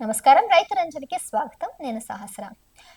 నమస్కారం. రైతు రంజనికి స్వాగతం. నేను సహస్ర.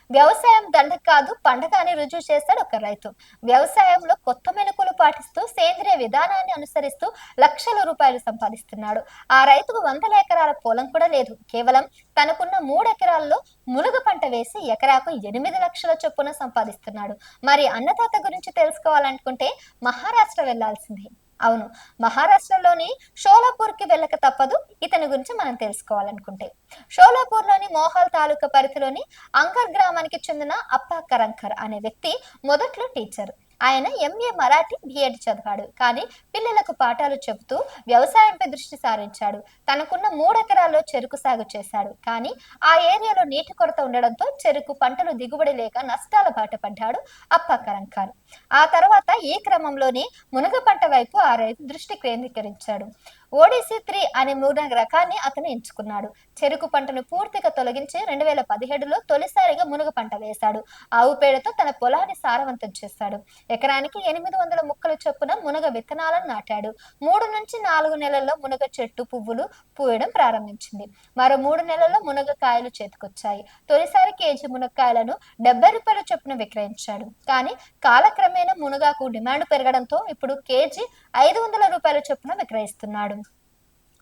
వ్యవసాయం దండ కాదు పండగ అని రుజువు చేశాడు ఒక రైతు. వ్యవసాయంలో కొత్త మెలకులు పాటిస్తూ సేంద్రియ విధానాన్ని అనుసరిస్తూ లక్షల రూపాయలు సంపాదిస్తున్నాడు. ఆ రైతుకు వందల ఎకరాల పొలం కూడా లేదు. కేవలం తనకున్న మూడు ఎకరాల్లో ములుగ పంట వేసి ఎకరాకు ఎనిమిది లక్షల చొప్పున సంపాదిస్తున్నాడు. మరి అన్నదాత గురించి తెలుసుకోవాలనుకుంటే మహారాష్ట్ర వెళ్ళాల్సిందే. అవును. మహారాష్ట్రలోని షోలాపూర్కి వెళ్ళక తప్పదు. ఇతని గురించి మనం తెలుసుకోవాలనుకుంటే. షోలాపూర్లోని మోహల్ మోహాల్ తాలూకా పరిధిలోని అంకర్ గ్రామానికి చెందిన అప్పా కరంకర్ అనే వ్యక్తి మొదట్లో టీచర్. ఆయన ఎంఏ మరాఠీ బిఎడ్ చదివాడు. కానీ పిల్లలకు పాఠాలు చెబుతూ వ్యవసాయంపై దృష్టి సారించాడు. తనకున్న మూడెకరాల్లో చెరుకు సాగు చేశాడు. కానీ ఆ ఏరియాలో నీటి కొరత ఉండడంతో చెరుకు పంటలు దిగుబడి లేక నష్టాల బాట పడ్డాడు అప్పకరం కరంకార్ ఆ తర్వాత ఈ క్రమంలోనే మునగ పంట వైపు ఆ రైతు దృష్టి కేంద్రీకరించాడు. ఓడిసి త్రీ అనే మూడు రకాన్ని అతను ఎంచుకున్నాడు. చెరుకు పంటను పూర్తిగా తొలగించి రెండు వేల పదిహేడులో తొలిసారిగా మునగ పంట వేశాడు. ఆవు పేడతో తన పొలాన్ని సారవంతం చేశాడు. ఎకరానికి ఎనిమిది వందల ముక్కల చొప్పున మునగ విత్తనాలను నాటాడు. మూడు నుంచి నాలుగు నెలల్లో మునగ చెట్టు పువ్వులు పూయడం ప్రారంభించింది. మరో మూడు నెలల్లో మునగ కాయలు చేతికొచ్చాయి. తొలిసారి కేజీ మునక్కాయలను డెబ్బై రూపాయల చొప్పున విక్రయించాడు. కానీ కాలక్రమేణా మునగాకు డిమాండ్ పెరగడంతో ఇప్పుడు కేజీ ఐదు వందల రూపాయల చొప్పున విక్రయిస్తున్నాడు.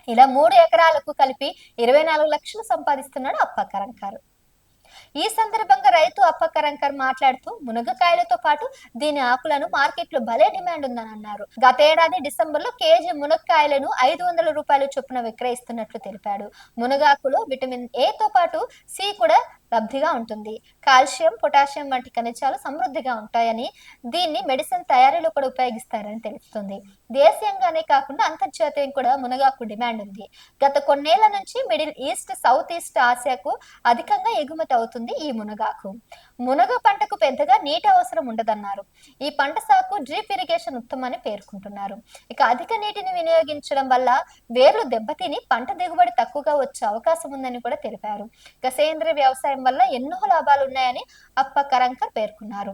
ఇలా మూడు ఎకరాలకు కలిపి ఇరవై నాలుగు లక్షలు సంపాదిస్తున్నాడు అప్పకరంకారు ఈ సందర్భంగా రైతు అప్పకరంకర్ మాట్లాడుతూ మునగకాయలతో పాటు దీని ఆకులను మార్కెట్లో భలే డిమాండ్ ఉందని అన్నారు గతేడాది డిసెంబర్లో కేజీ మునక్కాయలను ఐదు వందల రూపాయల చొప్పున విక్రయిస్తున్నట్లు తెలిపాడు. మునగాకులో విటమిన్ ఏ తో పాటు సి కూడా లబ్ధిగా ఉంటుంది. కాల్షియం పొటాషియం వంటి ఖనిజాలు సమృద్ధిగా ఉంటాయని దీన్ని మెడిసిన్ తయారీలో కూడా ఉపయోగిస్తారని తెలుస్తుంది. దేశీయంగానే కాకుండా అంతర్జాతీయం కూడా మునగాకు డిమాండ్ ఉంది. గత కొన్నేళ్ళ నుంచి మిడిల్ ఈస్ట్ సౌత్ ఈస్ట్ ఆసియాకు అధికంగా ఎగుమతి అవుతుంది ఈ మునగాకు. మునగ పంటకు పెద్దగా నీటి అవసరం ఉండదన్నారు. ఈ పంట సాగు డ్రిప్ ఇరిగేషన్ ఉత్తమని పేర్కొంటున్నారు. ఇక అధిక నీటిని వినియోగించడం వల్ల వేర్లు దెబ్బతిని పంట దిగుబడి తక్కువగా వచ్చే అవకాశం ఉందని కూడా తెలిపారు. ఇక సేంద్రియ వ్యవసాయం వల్ల ఎన్నో లాభాలు ఉన్నాయని అప్ప కరంకర్ పేర్కొన్నారు.